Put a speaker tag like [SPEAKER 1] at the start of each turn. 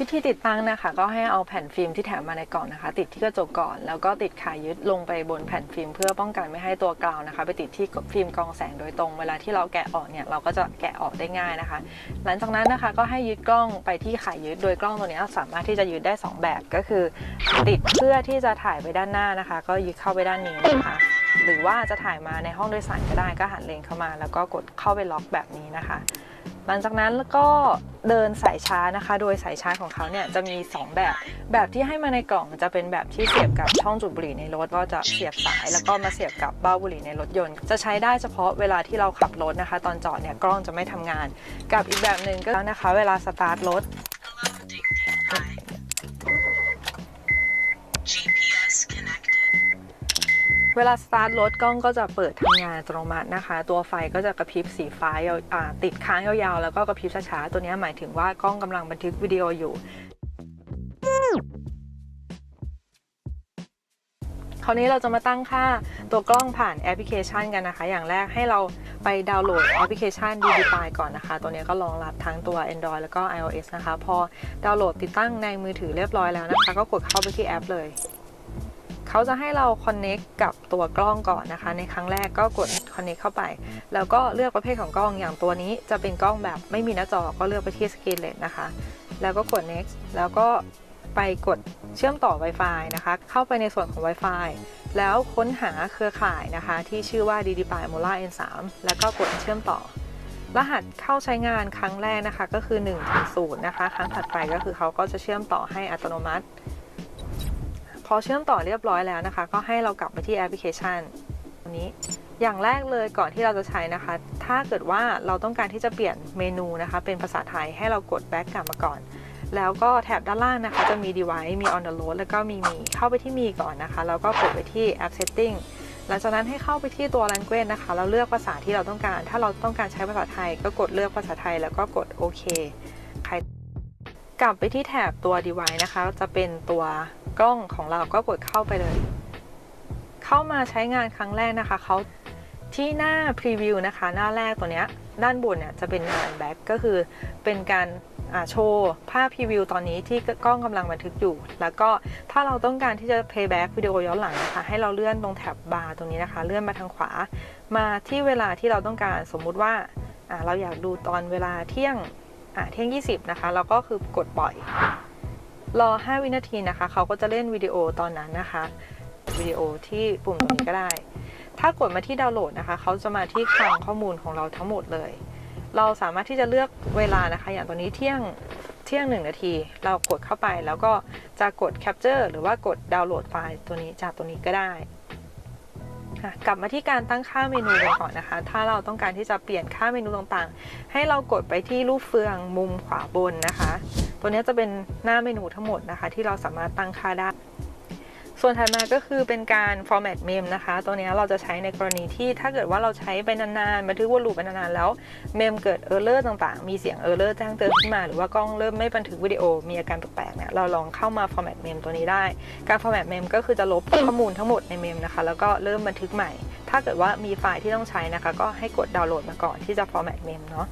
[SPEAKER 1] วิธีติดตั้งนะคะ ก็ให้เอาแผ่นฟิล์มที่แถมมาในกล่องนะคะ ติดที่กระจกก่อน แล้วก็ติดขายึดลงไปบนแผ่นฟิล์มเพื่อป้องกันไม่ให้ตัวกาวนะคะ ไปติดที่ฟิล์มกองแสงโดยตรง เวลาที่เราแกะออกเนี่ยเราก็จะแกะออกได้ง่ายนะคะ หลังจากนั้นนะคะก็ให้ยึดกล้องไปที่ขายึดโดยกล้องตัวนี้สามารถที่จะยึดได้ 2 แบบก็คือ ติดเพื่อที่จะถ่ายไปด้านหน้านะคะ ก็ยึดเข้าไปด้านนี้นะคะหรือว่าจะถ่ายมาในห้องโดยสารก็ได้ก็หันเลนเข้ามา แล้วก็กดเข้าไปล็อกแบบนี้นะคะ หลังจากนั้นก็เดินสายชาร์จนะคะ โดยสายชาร์จของเขาเนี่ยจะมี 2 แบบ แบบที่ให้มาในกล่องจะเป็นแบบที่เสียบกับช่องจุดบุหรี่ในรถก็จะเสียบสายแล้วก็มาเสียบกับเบ้าบุหรี่ในรถยนต์ จะใช้ได้เฉพาะเวลาที่เราขับรถนะคะ ตอนจอดเนี่ยกล้องจะไม่ทำงาน กับอีกแบบหนึ่งก็นะคะ เวลาสตาร์ทรถ เวลาสตาร์ทรถกล้องก็จะเปิดทำงานอัตโนมัตินะคะ ตัวไฟก็จะกระพริบสีฟ้ายาวติดค้างยาวๆ แล้วก็กระพริบช้าๆ ตัวนี้หมายถึงว่ากล้องกำลังบันทึกวิดีโออยู่คราวนี้เราจะมาตั้งค่าตัวกล้องผ่านแอปพลิเคชันกันนะคะ อย่างแรกให้เราไปดาวน์โหลดแอปพลิเคชัน d d p i ก่อนนะคะ ตัวนี้ก็รองรับทั้งตัว Android แล้วก็ iOS นะคะ พอดาวน์โหลดติดตั้งในมือถือเรียบร้อยแล้วนะคะ ก็กดเข้าไปที่แอปเลย เขาจะให้เรา Connect กับตัวกล้องก่อนนะคะ ในครั้งแรกก็กด Connect เข้าไป แล้วก็เลือกประเภทของกล้องอย่างตัวนี้จะเป็นกล้องแบบไม่มีหน้าจอก็เลือกไปที่ Screen LED นะคะ แล้วก็กด next แล้วก็ไปกดเชื่อมต่อ Wi-Fi นะคะ เข้าไปในส่วนของ Wi-Fi แล้วค้นหาเครือข่ายนะคะ ที่ชื่อว่า d d p i m o l a N3 แล้วก็กดเชื่อมต่อ รหัสเข้าใช้งานครั้งแรกนะคะ ก็คือ1ถึง0นะคะ ครั้งถัดไปก็คือเขาก็จะเชื่อมต่อให้อัตโนมัติ พอเชื่อมต่อเรียบร้อยแล้วนะคะ ก็ให้เรากลับไปที่แอปพลิเคชันตัวนี้อย่างแรกเลยก่อนที่เราจะใช้นะคะ ถ้าเกิดว่าเราต้องการที่จะเปลี่ยนเมนูนะคะ เป็นภาษาไทยให้เรากด back กลับมาก่อน แล้วก็แถบด้านล่างนะคะจะมี device มี on the road แล้วก็มีมีเข้าไปที่มีก่อนนะคะ แล้วก็กดไปที่ app setting หลังจากนั้นให้เข้าไปที่ตัว language นะคะ แล้วเลือกภาษาที่เราต้องการ ถ้าเราต้องการใช้ภาษาไทย ก็กดเลือกภาษาไทย แล้วก็กดโอเคกลับไปที่แถบตัว device นะคะ จะเป็นตัว กล้องของเราก็กดเข้าไปเลย เข้ามาใช้งานครั้งแรกนะคะเขาที่หน้า preview นะคะ หน้าแรกตัวเนี้ยด้านบนเนี่ยจะเป็นงาน back ก็คือเป็นการโชว์ภาพ preview ตอนนี้ที่กล้องกำลังบันทึกอยู่ แล้วก็ถ้าเราต้องการที่จะ playback วิดีโอย้อนหลังนะคะให้เราเลื่อนตรงแถบบาร์ตรงนี้นะคะ เลื่อนมาทางขวา มาที่เวลาที่เราต้องการสมมุติว่าเราอยากดูตอนเวลาเที่ยงเที่ยง 20 นะคะแล้วก็คือกดปล่อย รอ 5 วินาทีนะคะ เขาก็จะเล่นวิดีโอตอนนั้นนะคะ วิดีโอที่ปุ่มตรงนี้ก็ได้ ถ้ากดมาที่ดาวน์โหลดนะคะ เขาจะมาที่คลังข้อมูลของเราทั้งหมดเลย เราสามารถที่จะเลือกเวลานะคะ อย่างตอนนี้เที่ยงเที่ยงหนึ่งนาที เรากดเข้าไปแล้วก็จะกดแคปเจอร์หรือว่ากดดาวน์โหลดไฟล์ตัวนี้จากตัวนี้ก็ได้ ค่ะกลับมาที่การตั้งค่าเมนูกันก่อนนะคะ ถ้าเราต้องการที่จะเปลี่ยนค่าเมนูต่างๆ ให้เรากดไปที่รูปเฟืองมุมขวาบนนะคะ ตัวนี้จะเป็นหน้าเมนูทั้งหมดนะคะ ที่เราสามารถตั้งค่าได้ ส่วนถัดมาก็คือเป็นการ format mem นะคะ ตัวนี้เราจะใช้ในกรณีที่ถ้าเกิดว่าเราใช้ไปนานๆบันทึกวนลูปไปนานๆแล้วเมมเกิด error ต่างๆ มีเสียง error แจ้งเตือนขึ้นมาหรือว่ากล้องเริ่มไม่บันทึกวิดีโอมีอาการแปลกๆเนี่ยเราลองเข้ามา format mem ตัวนี้ได้ การ format mem ก็คือจะลบข้อมูลทั้งหมดในเมมนะคะ แล้วก็เริ่มบันทึกใหม่ ถ้าเกิดว่ามีไฟล์ที่ต้องใช้นะคะ ก็ให้กดดาวน์โหลดมาก่อนที่จะ format mem เนาะ